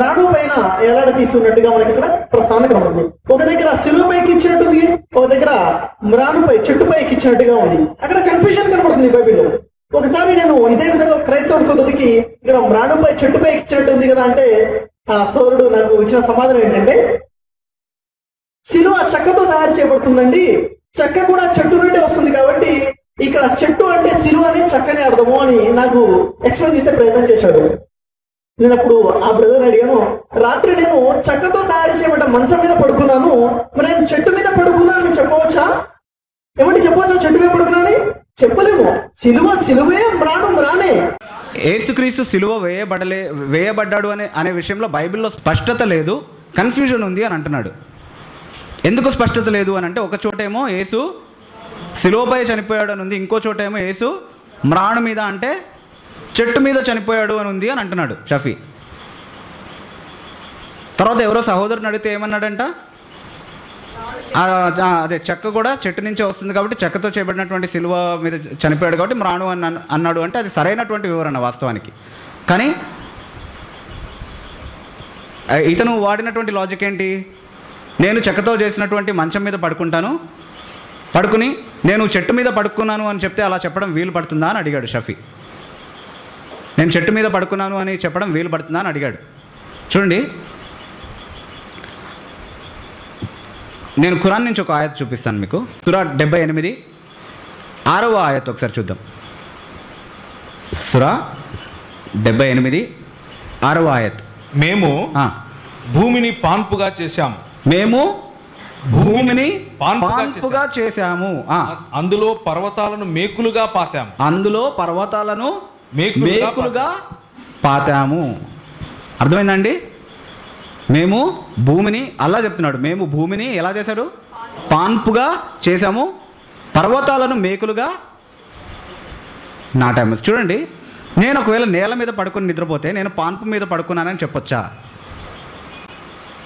మ్రాను పైన ఎలాడ మనకి ఇక్కడ ప్రస్థానం కనబడుతుంది. ఒక దగ్గర సిలువ పైకి ఇచ్చినట్టుంది ఒక దగ్గర మ్రానుపై పైకి ఇచ్చినట్టుగా ఉంది. అక్కడ కన్ఫ్యూజన్ కనబడుతుంది బైబిల్లో. ఒకసారి నేను ఇదే విధంగా క్రైస్తవ సోదరికి ఇక్కడ మ్రాణుబై చెట్టు పైకి ఇచ్చినట్టు ఉంది కదా అంటే ఆ సోదరుడు నాకు ఇచ్చిన సమాధానం ఏంటంటే శిలువ చెక్కతో తయారు చేయబడుతుందండి. చెక్క కూడా చెట్టు నుండి వస్తుంది కాబట్టి ఇక్కడ చెట్టు అంటే శిలువ అనే చెక్కని అర్థము అని నాకు ఎక్స్ప్లెయిన్ చేసే ప్రయత్నం చేశాడు. నేను అప్పుడు ఆ బ్రదర్ అడిగాను రాత్రి నేను చెక్కతో తయారు చేయబడ్డ మంచం మీద పడుకున్నాను మరి నేను చెట్టు మీద పడుకున్నాను అని చెప్పవచ్చా? ఏమంటే చెప్పవచ్చా? చెట్టు మీద పడుకున్నాను చెప్పలేము. సిలువ సిలువే మ్రాణం మ్రానే ఏసుక్రీస్తు సిలువ వేయబడలే వేయబడ్డాడు అనే అనే విషయంలో బైబిల్లో స్పష్టత లేదు కన్ఫ్యూజన్ ఉంది అని అంటున్నాడు. ఎందుకు స్పష్టత లేదు అని అంటే ఒక చోటేమో యేసు సిలువపై చనిపోయాడు అని ఉంది ఇంకో చోటేమో యేసు మ్రాణు మీద అంటే చెట్టు మీద చనిపోయాడు అని ఉంది అని అంటున్నాడు షఫీ. తర్వాత ఎవరో సహోదరుని అడిగితే ఏమన్నాడంట? అదే చెక్క కూడా చెట్టు నుంచే వస్తుంది కాబట్టి చెక్కతో చేయబడినటువంటి సిలువ మీద చనిపోయాడు కాబట్టి మ్రాణు అని అన్నాడు అంటే అది సరైనటువంటి వివరణ వాస్తవానికి. కానీ ఇతను వాడినటువంటి లాజిక్ ఏంటి? నేను చెక్కతో చేసినటువంటి మంచం మీద పడుకుంటాను పడుకుని నేను చెట్టు మీద పడుకున్నాను అని చెప్తే అలా చెప్పడం వీలు పడుతుందా అని అడిగాడు షఫీ. నేను చెట్టు మీద పడుకున్నాను అని చెప్పడం వీలు పడుతుందా అని అడిగాడు. చూడండి. నేను ఖురాన్ నుంచి ఒక ఆయత్ చూపిస్తాను మీకు. సురా డెబ్బై ఎనిమిది. ఆరవ ఆయత్ ఒకసారి చూద్దాం. సురా డెబ్బై ఎనిమిది. ఆరవ ఆయత్. మేము భూమిని పాన్పుగా చేశాం మేము భూమిని పాన్పుగా చేశాము. అందులో పర్వతాలను మేకులుగా పాతాం అందులో పర్వతాలను మేకులుగా పాతాము. అర్థమైందండి? మేము భూమిని అల్లా చెప్తున్నాడు. మేము భూమిని ఎలా చేశాడు? పాన్పుగా చేశాము. పర్వతాలను మేకులుగా నాటాము. చూడండి. నేను ఒకవేళ నేల మీద పడుకొని నిద్రపోతే నేను పాన్పు మీద పడుకున్నానని చెప్పొచ్చా?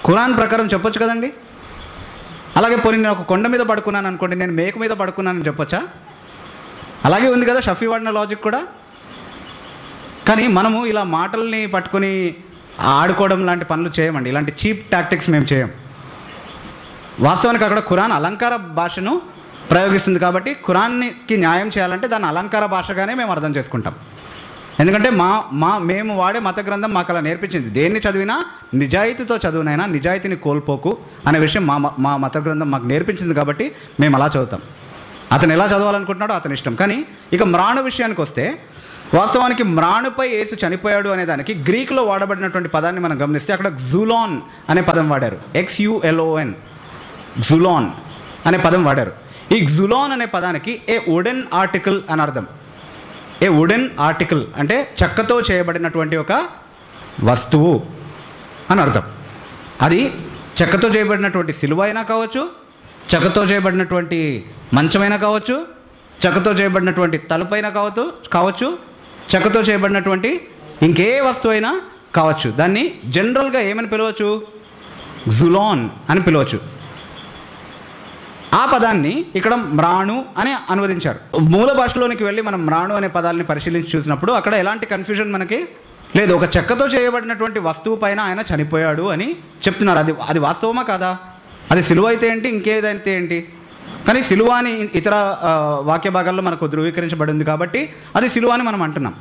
ఖురాన్ ప్రకారం చెప్పొచ్చు కదండి? అలాగే పోనీ నేను ఒక కొండ మీద పడుకున్నాను అనుకోండి నేను మేకు మీద పడుకున్నానని చెప్పొచ్చా? అలాగే ఉంది కదా షఫీ వాడిన లాజిక్ కూడా? కానీ మనము ఇలా మాటల్ని పట్టుకొని ఆడుకోవడం లాంటి పనులు చేయమండి. ఇలాంటి చీప్ టాక్టిక్స్ మేము చేయం. వాస్తవానికి అక్కడ ఖురాన్ అలంకార భాషను ప్రయోగిస్తుంది కాబట్టి ఖురాన్కి న్యాయం చేయాలంటే దాన్ని అలంకార భాషగానే మేము అర్థం చేసుకుంటాం. ఎందుకంటే మా మా మేము వాడే మత గ్రంథం మాకు అలా నేర్పించింది. దేన్ని చదివినా నిజాయితీతో చదువునైనా నిజాయితీని కోల్పోకు అనే విషయం మా మా మత గ్రంథం మాకు నేర్పించింది కాబట్టి మేము అలా చదువుతాం. అతను ఎలా చదవాలనుకుంటున్నాడో అతని ఇష్టం. కానీ ఇక మ్రాణు విషయానికి వస్తే వాస్తవానికి మ్రాణుపై యేసు చనిపోయాడు అనే దానికి గ్రీకులో వాడబడినటువంటి పదాన్ని మనం గమనిస్తే అక్కడ జులాన్ అనే పదం వాడారు. ఎక్స్యుఎల్ఓఎన్ జులాన్ అనే పదం వాడారు. ఈ జులాన్ అనే పదానికి ఏ వుడెన్ ఆర్టికల్ అని అర్థం. ఏ వుడెన్ ఆర్టికల్ అంటే చెక్కతో చేయబడినటువంటి ఒక వస్తువు అని అర్థం. అది చెక్కతో చేయబడినటువంటి సిలువ అయినా కావచ్చు చెక్కతో చేయబడినటువంటి మంచమైనా కావచ్చు చెక్కతో చేయబడినటువంటి తలుపైన కావచ్చు కావచ్చు చెక్కతో చేయబడినటువంటి ఇంకే వస్తువు అయినా కావచ్చు. దాన్ని జనరల్గా ఏమని పిలవచ్చు? జులాన్ అని పిలవచ్చు. ఆ పదాన్ని ఇక్కడ మ్రాణు అని అనువదించారు. మూల భాషలోనికి వెళ్ళి మనం మ్రాణు అనే పదాలని పరిశీలించి చూసినప్పుడు అక్కడ ఎలాంటి కన్ఫ్యూజన్ మనకి లేదు. ఒక చెక్కతో చేయబడినటువంటి వస్తువు పైన ఆయన చనిపోయాడు అని చెప్తున్నారు. అది అది వాస్తవమా కాదా? అది సిలువ అయితే ఏంటి ఇంకేదైతే ఏంటి? కానీ సిలువ అని ఇతర వాక్య భాగాల్లో మనకు ధృవీకరించబడింది కాబట్టి అది సిలువ అని మనం అంటున్నాం.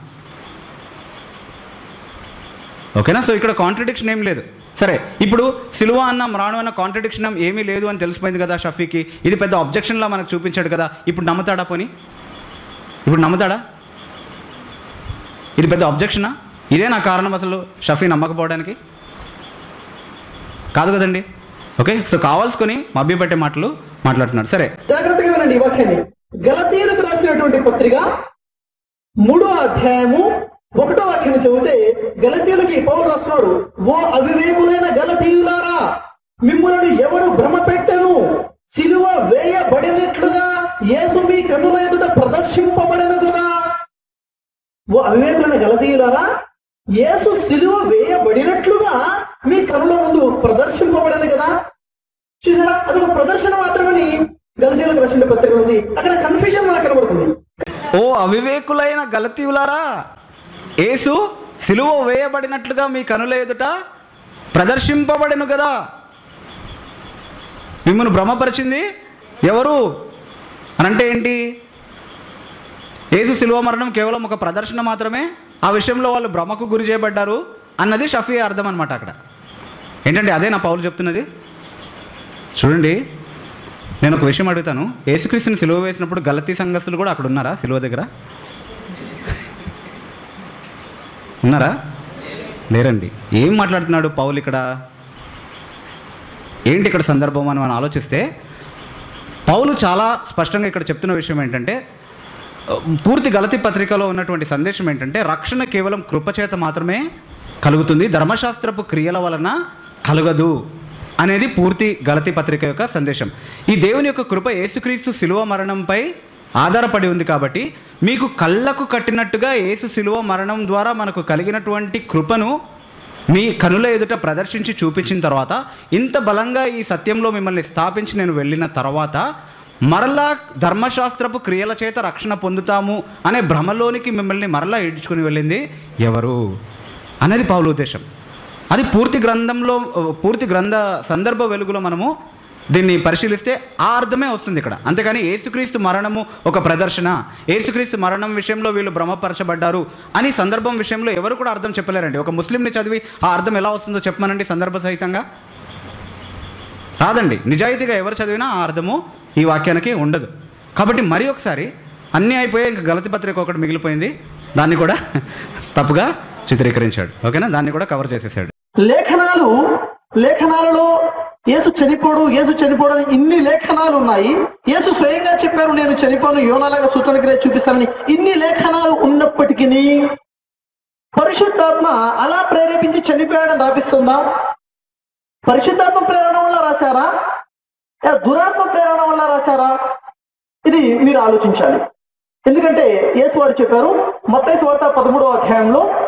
ఓకేనా? సో ఇక్కడ కాంట్రడిక్షన్ ఏం లేదు. సరే ఇప్పుడు సిలువ అన్న మ్రాణు అన్న కాంట్రడిక్షన్ ఏమీ లేదు అని తెలిసిపోయింది కదా షఫీకి. ఇది పెద్ద అబ్జెక్షన్లా మనకు చూపించాడు కదా. ఇప్పుడు నమ్ముతాడా పోని? ఇప్పుడు నమ్ముతాడా? ఇది పెద్ద అబ్జెక్షనా ఇదే నా కారణం అసలు షఫీ నమ్మకపోవడానికి? కాదు కదండి. ఓకే సో కావాల్సుకొని మభ్యపెట్టే మాటలు మాట్లాడుతున్నారు. సరే. జాగ్రత్తగా వినండి వాక్యాన్ని. గలతీలకు రాసినటువంటి పత్రిక మూడో అధ్యాయము ఒకటో వాక్యం చదివితే గలతీయులకి పౌరు రాస్తున్నాడు ఓ అవివేకులైన గలతీయులారా మిమ్మల్ని ఎవడు భ్రమ పెట్టను సిలువ వేయబడినట్లుగా ఏసు మీ కన్నుల ఎదుట ప్రదర్శింపబడను కదా. ఓ అవివేకులైన గలతీయులారా ఏసు సిలువ వేయబడినట్లుగా మీ కనుల ముందు ప్రదర్శింపబడను కదా. చూసారా? అది ఒక ప్రదర్శన మాత్రమని గలతీలకు రాసిన పత్రిక ఉంది. అక్కడ కన్ఫ్యూజన్ మనకు కనబడుతుంది. ఓ అవివేకులైన గలతీవులారా యేసు సిలువ వేయబడినట్లుగా మీ కనుల ఎదుట ప్రదర్శింపబడెను కదా మిమ్మల్ని భ్రమపరిచింది ఎవరు? అనంటే ఏంటి? యేసు శిలువ మరణం కేవలం ఒక ప్రదర్శన మాత్రమే ఆ విషయంలో వాళ్ళు భ్రమకు గురి చేయబడ్డారు అన్నది షఫీ అర్థం అనమాట అక్కడ. ఏంటంటే అదే నా పౌలు చెప్తున్నది. చూడండి నేను ఒక విషయం అడుగుతాను. యేసుక్రీస్తుని సిలువ వేసినప్పుడు గలతీ సంఘస్థులు కూడా అక్కడ ఉన్నారా? సిలువ దగ్గర? ఉన్నారా? లేరండి. ఏం మాట్లాడుతున్నాడు పౌలు ఇక్కడ? ఏంటి ఇక్కడ సందర్భం అని మనం ఆలోచిస్తే పౌలు చాలా స్పష్టంగా ఇక్కడ చెప్తున్న విషయం ఏంటంటే పూర్తి గలతి పత్రికలో ఉన్నటువంటి సందేశం ఏంటంటే రక్షణ కేవలం కృపచేత మాత్రమే కలుగుతుంది ధర్మశాస్త్రపు క్రియల వలన కలగదు. అనేది పూర్తి గలతి పత్రిక యొక్క సందేశం. ఈ దేవుని యొక్క కృప యేసుక్రీస్తు శిలువ మరణంపై ఆధారపడి ఉంది కాబట్టి మీకు కళ్ళకు కట్టినట్టుగా యేసు శిలువ మరణం ద్వారా మనకు కలిగినటువంటి కృపను మీ కనుల ఎదుట ప్రదర్శించి చూపించిన తర్వాత ఇంత బలంగా ఈ సత్యంలో మిమ్మల్ని స్థాపించి నేను వెళ్ళిన తర్వాత మరలా ధర్మశాస్త్రపు క్రియల చేత రక్షణ పొందుతాము అనే భ్రమలోనికి మిమ్మల్ని మరలా ఈడ్చుకుని వెళ్ళింది ఎవరు? అనేది పౌలు ఉద్దేశం. అది పూర్తి గ్రంథంలో పూర్తి గ్రంథ సందర్భ వెలుగులో మనము దీన్ని పరిశీలిస్తే ఆ అర్థమే వస్తుంది ఇక్కడ. అంతేకాని ఏసుక్రీస్తు మరణము ఒక ప్రదర్శన. ఏసుక్రీస్తు మరణం విషయంలో వీళ్ళు భ్రమపరచబడ్డారు అని సందర్భం విషయంలో ఎవరు కూడా అర్థం చెప్పలేరండి. ఒక ముస్లింని చదివి ఆ అర్థం ఎలా వస్తుందో చెప్పమనండి సందర్భ సహితంగా? రాదండి. నిజాయితీగా ఎవరు చదివినా ఆ అర్థము ఈ వాక్యానికి ఉండదు. కాబట్టి మరి ఒకసారి అన్నీ అయిపోయాయి ఇంకా గలతి పత్రిక ఒకటి మిగిలిపోయింది. దాన్ని కూడా తప్పుగా చిత్రీకరించాడు. ఓకేనా? దాన్ని కూడా కవర్ చేసేసాడు. లేఖనాలు లేఖనాలలో యేసు చనిపోడు యేసు చనిపోడు ఇన్ని లేఖనాలు ఉన్నాయి. యేసు స్వయంగా చెప్పారు నేను చనిపోను యోనాలాగా సూచనకి చూపిస్తానని. ఇన్ని లేఖనాలు ఉన్నప్పటికీ పరిశుద్ధాత్మ అలా ప్రేరేపించి చనిపోయాడని రాపిస్తుందా? పరిశుద్ధాత్మ ప్రేరణ వల్ల రాశారా? దురాత్మ ప్రేరణ వల్ల రాశారా? ఇది మీరు ఆలోచించాలి. ఎందుకంటే యేసు వారు చెప్పారు మొత్తం వార్త పదమూడవ అధ్యాయంలో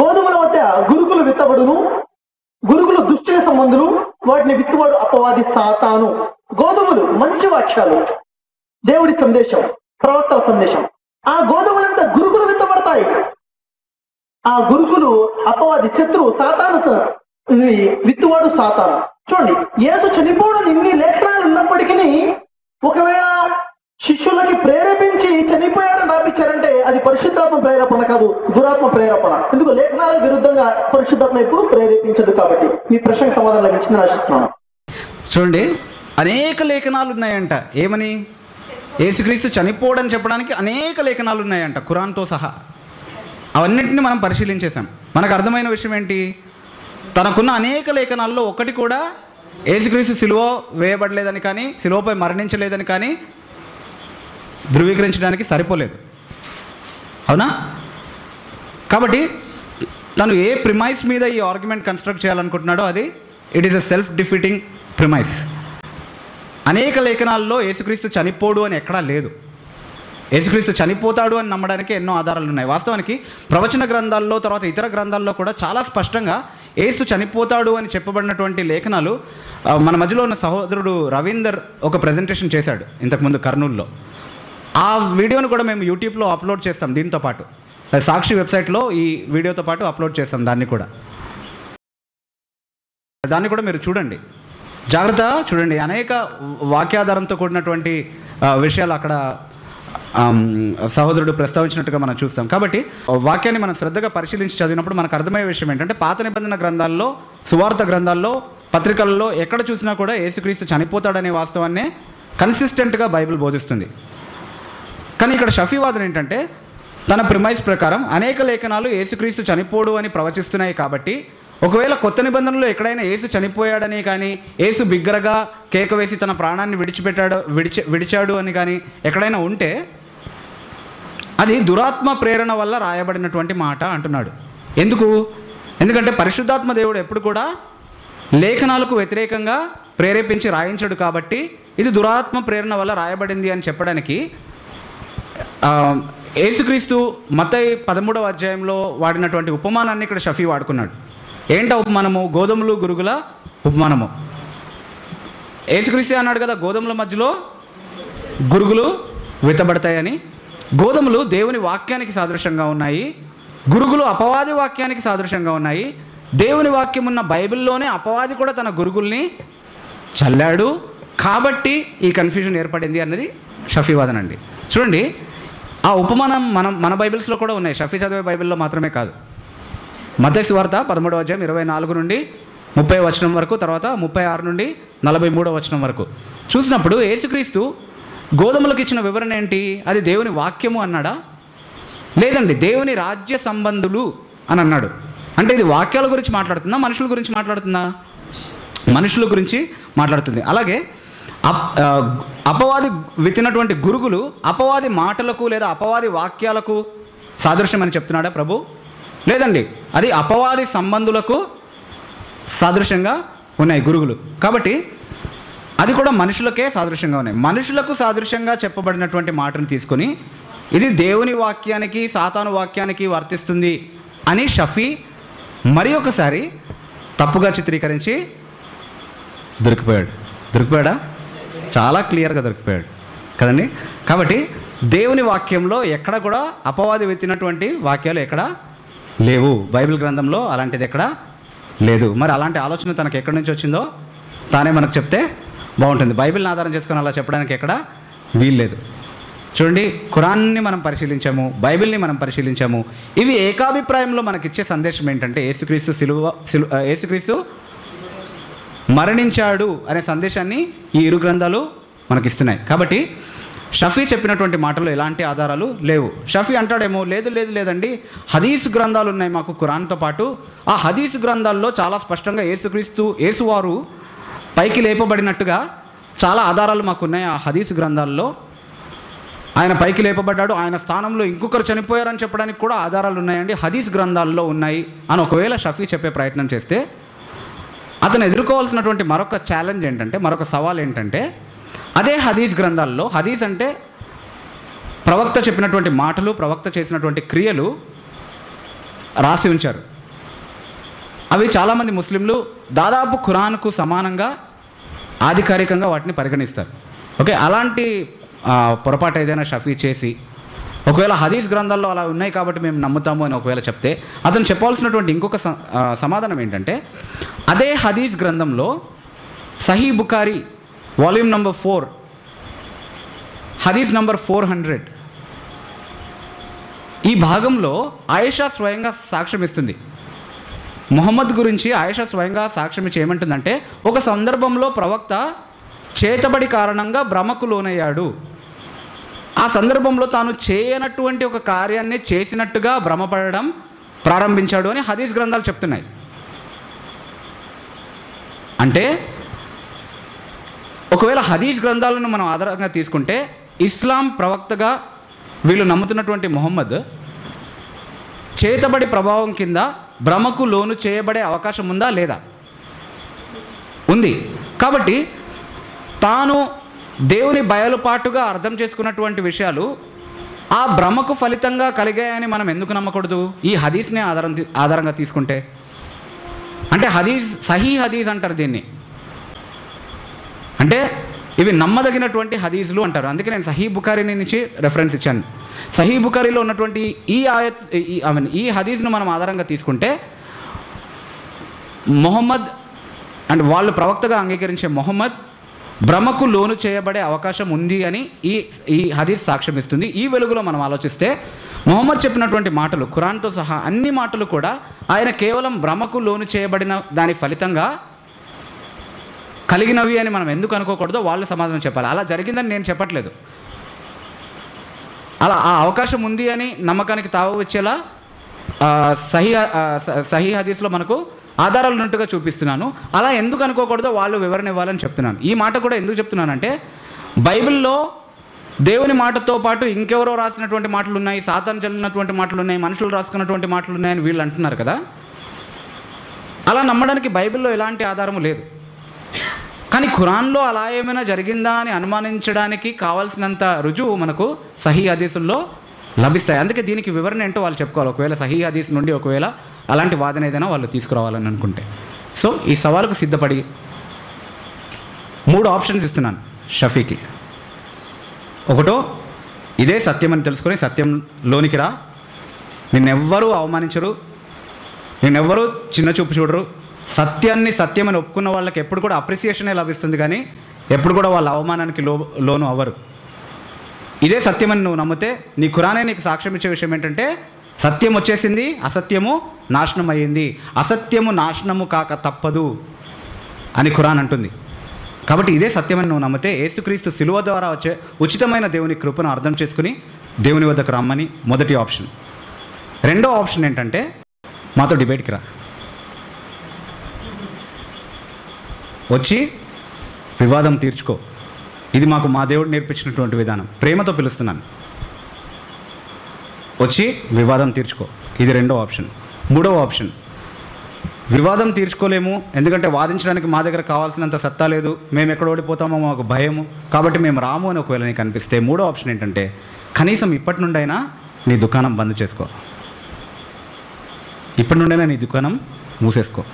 గోధుమల మధ్య గురుకులు విత్తబడును గురుకులు దుష్టుల సంబంధులు వాటిని విత్తువాడు అపవాది సాతాను. గోధుమలు మంచి వాక్యాలు. దేవుడి సందేశం ప్రవక్తల సందేశం. ఆ గోధుమలంతా గురుకులు విత్తబడతాయి. ఆ గురుకులు అపవాది శత్రువు సాతాను విత్తువాడు సాతాను. చూడండి యేసు చనిపోవడం ఇన్ని లేఖనాలు ఉన్నప్పటికీ ఒకవేళ శిష్యులకి ప్రేరేపించి చనిపోయాడని రాపించారంటే అది పరిశుద్ధాత్మ ప్రేరేపణ కాదు దురాత్మ ప్రేరేపణ. ఎందుకు? లేఖనాలకు విరుద్ధంగా పరిశుద్ధాత్మ ఎప్పుడు ప్రేరేపించదు కాబట్టి మీ ప్రశ్నకు సమాధానం లభించిందని ఆశిస్తున్నాను. చూడండి అనేక లేఖనాలు ఉన్నాయంట. ఏమని? యేసుక్రీస్తు చనిపోవడం చెప్పడానికి అనేక లేఖనాలు ఉన్నాయంట ఖురాన్తో సహా. అవన్నింటిని మనం పరిశీలించేశాం. మనకు అర్థమైన విషయం ఏంటి? తనకున్న అనేక లేఖనాల్లో ఒకటి కూడా యేసుక్రీస్తు సిలువ వేయబడలేదని కానీ సిలువపై మరణించలేదని కానీ ధృవీకరించడానికి సరిపోలేదు. అవునా? కాబట్టి తను ఏ ప్రిమైస్ మీద ఈ ఆర్గ్యుమెంట్ కన్స్ట్రక్ట్ చేయాలనుకుంటున్నాడో అది it is a self defeating premise అనేక లేఖనాల్లో యేసుక్రీస్తు చనిపోడు అని ఎక్కడా లేదు. యేసుక్రీస్తు చనిపోతాడు అని నమ్మడానికి ఎన్నో ఆధారాలు ఉన్నాయి. వాస్తవానికి ప్రవచన గ్రంథాల్లో తర్వాత ఇతర గ్రంథాల్లో కూడా చాలా స్పష్టంగా యేసు చనిపోతాడు అని చెప్పబడినటువంటి లేఖనాలు మన మధ్యలో ఉన్న సహోదరుడు రవీందర్ ఒక ప్రజెంటేషన్ చేశాడు ఇంతకుముందు కర్నూలులో. ఆ వీడియోను కూడా మేము యూట్యూబ్లో అప్లోడ్ చేస్తాం దీంతో పాటు. సాక్షి వెబ్సైట్లో ఈ వీడియోతో పాటు అప్లోడ్ చేస్తాం దాన్ని కూడా. దాన్ని కూడా మీరు చూడండి. జాగ్రత్త చూడండి. అనేక వాక్యాధారంతో కూడినటువంటి విషయాలు అక్కడ సహోదరుడు ప్రస్తావించినట్టుగా మనం చూస్తాం. కాబట్టి వాక్యాన్ని మనం శ్రద్ధగా పరిశీలించి చదివినప్పుడు మనకు అర్థమయ్యే విషయం ఏంటంటే పాత నిబంధన గ్రంథాల్లో సువార్త గ్రంథాల్లో పత్రికల్లో ఎక్కడ చూసినా కూడా యేసుక్రీస్తు చనిపోతాడనే వాస్తవాన్నే కన్సిస్టెంట్గా బైబిల్ బోధిస్తుంది. కానీ ఇక్కడ షఫీవాదం ఏంటంటే తన ప్రిమైస్ ప్రకారం అనేక లేఖనాలు యేసుక్రీస్తు చనిపోడు అని ప్రవచిస్తున్నాయి కాబట్టి ఒకవేళ కొత్త నిబంధనలో ఎక్కడైనా యేసు చనిపోయాడని కానీ యేసు బిగ్గరగా కేక వేసి తన ప్రాణాన్ని విడిచిపెట్టాడు విడిచి విడిచాడు అని కానీ ఎక్కడైనా ఉంటే అది దురాత్మ ప్రేరణ వల్ల రాయబడినటువంటి మాట అంటున్నాడు. ఎందుకు? ఎందుకంటే పరిశుద్ధాత్మ దేవుడు ఎప్పుడు కూడా లేఖనాలకు వ్యతిరేకంగా ప్రేరేపించి రాయించడు కాబట్టి ఇది దురాత్మ ప్రేరణ వల్ల రాయబడింది అని చెప్పడానికి యేసుక్రీస్తు మతయి పదమూడవ అధ్యాయంలో వాడినటువంటి ఉపమానాన్ని ఇక్కడ షఫీ వాడుకున్నాడు. ఏంట ఉపమానము? గోధుమలు గురుగుల ఉపమానము. యేసుక్రీస్తు అన్నాడు కదా గోధుమల మధ్యలో గురుగులు వెతబడతాయని. గోధుమలు దేవుని వాక్యానికి సాదృశ్యంగా ఉన్నాయి. గురుగులు అపవాది వాక్యానికి సాదృశ్యంగా ఉన్నాయి. దేవుని వాక్యం ఉన్న బైబిల్లోనే అపవాది కూడా తన గురుగుల్ని చల్లాడు. కాబట్టి ఈ కన్ఫ్యూజన్ ఏర్పడింది అన్నది షఫీవాదన్ అండి. చూడండి ఆ ఉపమానం మనం మన బైబిల్స్లో కూడా ఉన్నాయి. షఫీ చదివే బైబిల్లో మాత్రమే కాదు. మధ్యస్థి వార్త పదమూడవ అధ్యాయం ఇరవై నాలుగు నుండి ముప్పై వచనం వరకు తర్వాత ముప్పై ఆరు నుండి నలభై మూడవ వచనం వరకు. చూసినప్పుడు యేసుక్రీస్తు గోధుమలకు ఇచ్చిన వివరణ ఏంటి? అది దేవుని వాక్యము అన్నాడా? లేదండి దేవుని రాజ్య సంబంధులు అని అన్నాడు. అంటే ఇది వాక్యాల గురించి మాట్లాడుతుందా? మనుషుల గురించి మాట్లాడుతుందా? మనుషుల గురించి మాట్లాడుతుంది. అలాగే అపవాది విత్తినటువంటి గురుగులు అపవాది మాటలకు లేదా అపవాది వాక్యాలకు సాదృశ్యం అని చెప్తున్నాడా ప్రభు? లేదండి. అది అపవాది సంబంధులకు సాదృశ్యంగా ఉన్నాయి గురుగులు. కాబట్టి అది కూడా మనుషులకే సాదృశ్యంగా ఉన్నాయి. మనుషులకు సాదృశ్యంగా చెప్పబడినటువంటి మాటను తీసుకొని ఇది దేవుని వాక్యానికి సాతాను వాక్యానికి వర్తిస్తుంది అని షఫీ మరి ఒకసారి తప్పుగా చిత్రీకరించి దొరికిపోయాడు. దొరికిపోయాడా? చాలా క్లియర్గా దొరికిపోయాడు. కదండి? కాబట్టి దేవుని వాక్యంలో ఎక్కడ కూడా అపవాది వెత్తినటువంటి వాక్యాలు ఎక్కడ లేవు. బైబిల్ గ్రంథంలో అలాంటిది ఎక్కడ లేదు. మరి అలాంటి ఆలోచన తనకు ఎక్కడి నుంచి వచ్చిందో తానే మనకు చెప్తే బాగుంటుంది. బైబిల్ని ఆధారం చేసుకొని అలా చెప్పడానికి ఎక్కడ వీల్లేదు. చూడండి ఖురాన్ని మనం పరిశీలించాము బైబిల్ని మనం పరిశీలించాము. ఇవి ఏకాభిప్రాయంలో మనకిచ్చే సందేశం ఏంటంటే ఏసుక్రీస్తు సిలువ సిలు ఏసుక్రీస్తు మరణించాడు అనే సందేశాన్ని ఈ ఇరు గ్రంథాలు మనకిస్తున్నాయి. కాబట్టి షఫీ చెప్పినటువంటి మాటలు ఎలాంటి ఆధారాలు లేవు. షఫీ అంటాడేమో లేదు లేదు లేదండి. హదీస్ గ్రంథాలు ఉన్నాయి మాకు ఖురాన్తో పాటు. ఆ హదీస్ గ్రంథాల్లో చాలా స్పష్టంగా ఏసుక్రీస్తు ఏసువారు పైకి లేపబడినట్టుగా చాలా ఆధారాలు మాకున్నాయి ఆ హదీస్ గ్రంథాల్లో. ఆయన పైకి లేపబడ్డాడు ఆయన స్థానంలో ఇంకొకరు చనిపోయారని చెప్పడానికి కూడా ఆధారాలు ఉన్నాయండి. హదీస్ గ్రంథాల్లో ఉన్నాయి. అని ఒకవేళ షఫీ చెప్పే ప్రయత్నం చేస్తే అతను ఎదుర్కోవాల్సినటువంటి మరొక ఛాలెంజ్ ఏంటంటే మరొక సవాల్ ఏంటంటే అదే హదీస్ గ్రంథాల్లో హదీస్ అంటే ప్రవక్త చెప్పినటువంటి మాటలు ప్రవక్త చేసినటువంటి క్రియలు రాసి ఉంచారు. అవి చాలామంది ముస్లింలు దాదాపు ఖురాన్కు సమానంగా ఆధికారికంగా వాటిని పరిగణిస్తారు. ఓకే అలాంటి పొరపాటు ఏదైనా షఫీ చేసి ఒకవేళ హదీస్ గ్రంథాల్లో అలా ఉన్నాయి కాబట్టి మేము నమ్ముతాము అని ఒకవేళ చెప్తే అతను చెప్పాల్సినటువంటి ఇంకొక స- సమాధానం ఏంటంటే అదే హదీస్ గ్రంథంలో Sahih Bukhari volume number four హదీస్ నంబర్ ఫోర్ హండ్రెడ్ ఈ భాగంలో ఆయేషా స్వయంగా సాక్ష్యం ఇస్తుంది. మొహమ్మద్ గురించి ఆయేషా స్వయంగా సాక్ష్యం ఇచ్చి ఏమంటుందంటే ఒక సందర్భంలో ప్రవక్త చేతబడి కారణంగా భ్రమకు లోనయ్యాడు. ఆ సందర్భంలో తాను చేయనటువంటి ఒక కార్యాన్ని చేసినట్టుగా భ్రమపడడం ప్రారంభించాడు అని హదీస్ గ్రంథాలు చెప్తున్నాయి. అంటే ఒకవేళ హదీస్ గ్రంథాలను మనం ఆధారంగా తీసుకుంటే ఇస్లాం ప్రవక్తగా వీళ్ళు నమ్ముతున్నటువంటి మొహమ్మద్ చేతబడి ప్రభావం కింద భ్రమకు లోను చేయబడే అవకాశం ఉందా లేదా? ఉంది. కాబట్టి తాను దేవుని బయలుపాటుగా అర్థం చేసుకున్నటువంటి విషయాలు ఆ భ్రమకు ఫలితంగా కలిగాయని మనం ఎందుకు నమ్మకూడదు? ఈ హదీస్నే ఆధారం ఆధారంగా తీసుకుంటే. అంటే హదీస్ సహీ హదీస్ అంటారు దీన్ని. అంటే ఇవి నమ్మదగినటువంటి హదీసులు అంటారు. అందుకే నేను సహీ బుఖారీ నుంచి రెఫరెన్స్ ఇచ్చాను. సహీ బుఖారీలో ఉన్నటువంటి ఈ ఆయత్ ఈ ఐ మీన్ ఈ హదీస్ను మనం ఆధారంగా తీసుకుంటే మొహమ్మద్ అండ్ వాళ్ళు ప్రవక్తగా అంగీకరించే మొహమ్మద్ భ్రమకు లోను చేయబడే అవకాశం ఉంది అని ఈ ఈ హదీస్ సాక్ష్యం ఇస్తుంది ఈ వెలుగులో మనం ఆలోచిస్తే మొహమ్మద్ చెప్పినటువంటి మాటలు ఖురాన్తో సహా అన్ని మాటలు కూడా ఆయన కేవలం భ్రమకు లోను చేయబడిన దాని ఫలితంగా కలిగినవి అని మనం ఎందుకు అనుకోకూడదో వాళ్ళు సమాధానం చెప్పాలి. అలా జరిగిందని నేను చెప్పట్లేదు. అలా ఆ అవకాశం ఉంది అని నమ్మకానికి తావు వచ్చేలా సహీ సహీ హదీస్లో మనకు ఆధారాలు ఉన్నట్టుగా చూపిస్తున్నాను. అలా ఎందుకు అనుకోకూడదో వాళ్ళు వివరణ ఇవ్వాలని చెప్తున్నాను. ఈ మాట కూడా ఎందుకు చెప్తున్నానంటే బైబిల్లో దేవుని మాటతో పాటు ఇంకెవరో రాసినటువంటి మాటలు ఉన్నాయి సాతాను చల్లినటువంటి మాటలు ఉన్నాయి మనుషులు రాసుకున్నటువంటి మాటలు ఉన్నాయని వీళ్ళు అంటున్నారు కదా. అలా నమ్మడానికి బైబిల్లో ఎలాంటి ఆధారము లేదు. కానీ ఖురాన్లో అలా ఏమైనా జరిగిందా అని అనుమానించడానికి కావాల్సినంత రుజువు మనకు సహీ హదీసుల్లో లభిస్తాయి. అందుకే దీనికి వివరణ ఏంటో వాళ్ళు చెప్పుకోవాలి. ఒకవేళ సహీ హదీస్ నుండి ఒకవేళ అలాంటి వాదన ఏదైనా వాళ్ళు తీసుకురావాలని అనుకుంటే. సో ఈ సవాలుకు సిద్ధపడి మూడు ఆప్షన్స్ ఇస్తున్నాను షఫీకి. ఒకటో ఇదే సత్యం అని తెలుసుకొని సత్యంలోనికి రా. నిన్నెవ్వరూ అవమానించరు. నిన్నెవ్వరూ చిన్న చూపు చూడరు. సత్యాన్ని సత్యం అని ఒప్పుకున్న వాళ్ళకి ఎప్పుడు కూడా అప్రిసియేషనే లభిస్తుంది కానీ ఎప్పుడు కూడా వాళ్ళ అవమానానికి లో లోను అవ్వరు. ఇదే సత్యమని నువ్వు నమ్మితే నీ ఖురానే నీకు సాక్ష్యం ఇచ్చే విషయం ఏంటంటే సత్యం వచ్చేసింది అసత్యము నాశనం అయ్యింది అసత్యము నాశనము కాక తప్పదు అని ఖురాన్ అంటుంది. కాబట్టి ఇదే సత్యమని నువ్వు నమ్మితే ఏసుక్రీస్తు సిలువ ద్వారా వచ్చే ఉచితమైన దేవుని కృపను అర్థం చేసుకుని దేవుని వద్దకు రమ్మని మొదటి ఆప్షన్. రెండో ఆప్షన్ ఏంటంటే మాతో డిబేట్కి రా. వచ్చి వివాదం తీర్చుకో. ఇది మాకు మా దేవుడు నేర్పించినటువంటి విధానం. ప్రేమతో పిలుస్తున్నాను. వచ్చి వివాదం తీర్చుకో. ఇది రెండో ఆప్షన్. మూడవ ఆప్షన్. వివాదం తీర్చుకోలేము. ఎందుకంటే వాదించడానికి మా దగ్గర కావాల్సినంత సత్తా లేదు. మేము ఎక్కడ ఓడిపోతామో మాకు భయము. కాబట్టి మేము రాము అని ఒకవేళ నీకు అనిపిస్తే మూడో ఆప్షన్ ఏంటంటే కనీసం ఇప్పటి నుండైనా నీ దుకాణం బంద్ చేసుకో. ఇప్పటి నుండైనా నీ దుకాణం మూసేసుకో.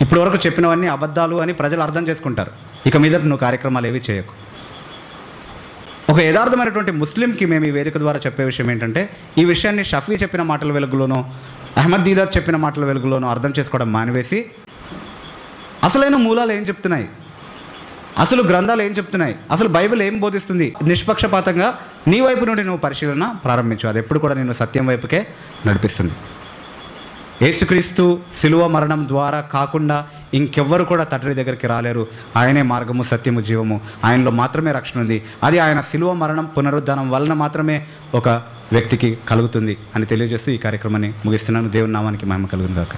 ఇప్పటివరకు చెప్పినవన్నీ అబద్ధాలు అని ప్రజలు అర్థం చేసుకుంటారు. ఇక మీదట నువ్వు కార్యక్రమాలు ఏవి చేయకు. ఒక యథార్థమైనటువంటి ముస్లింకి మేము ఈ వేదిక ద్వారా చెప్పే విషయం ఏంటంటే ఈ విషయాన్ని షఫీ చెప్పిన మాటల వెలుగులోనో అహ్మద్ దీదాద్ చెప్పిన మాటల వెలుగులోనో అర్థం చేసుకోవడం మానివేసి అసలైన మూలాలు ఏం చెప్తున్నాయి? అసలు గ్రంథాలు ఏం చెప్తున్నాయి? అసలు బైబిల్ ఏం బోధిస్తుంది? నిష్పక్షపాతంగా నీ వైపు నుండి నువ్వు పరిశీలన ప్రారంభించు. అది ఎప్పుడు కూడా నేను సత్యం వైపుకే నడిపిస్తుంది. యేసుక్రీస్తు శిలువ మరణం ద్వారా కాకుండా ఇంకెవ్వరు కూడా తండ్రి దగ్గరికి రాలేరు. ఆయనే మార్గము సత్యము జీవము. ఆయనలో మాత్రమే రక్షణ ఉంది. అది ఆయన శిలువ మరణం పునరుద్ధానం వలన మాత్రమే ఒక వ్యక్తికి కలుగుతుంది అని తెలియజేస్తూ ఈ కార్యక్రమాన్ని ముగిస్తున్నాను. దేవుని నామానికి మహిమ కలుగును కాక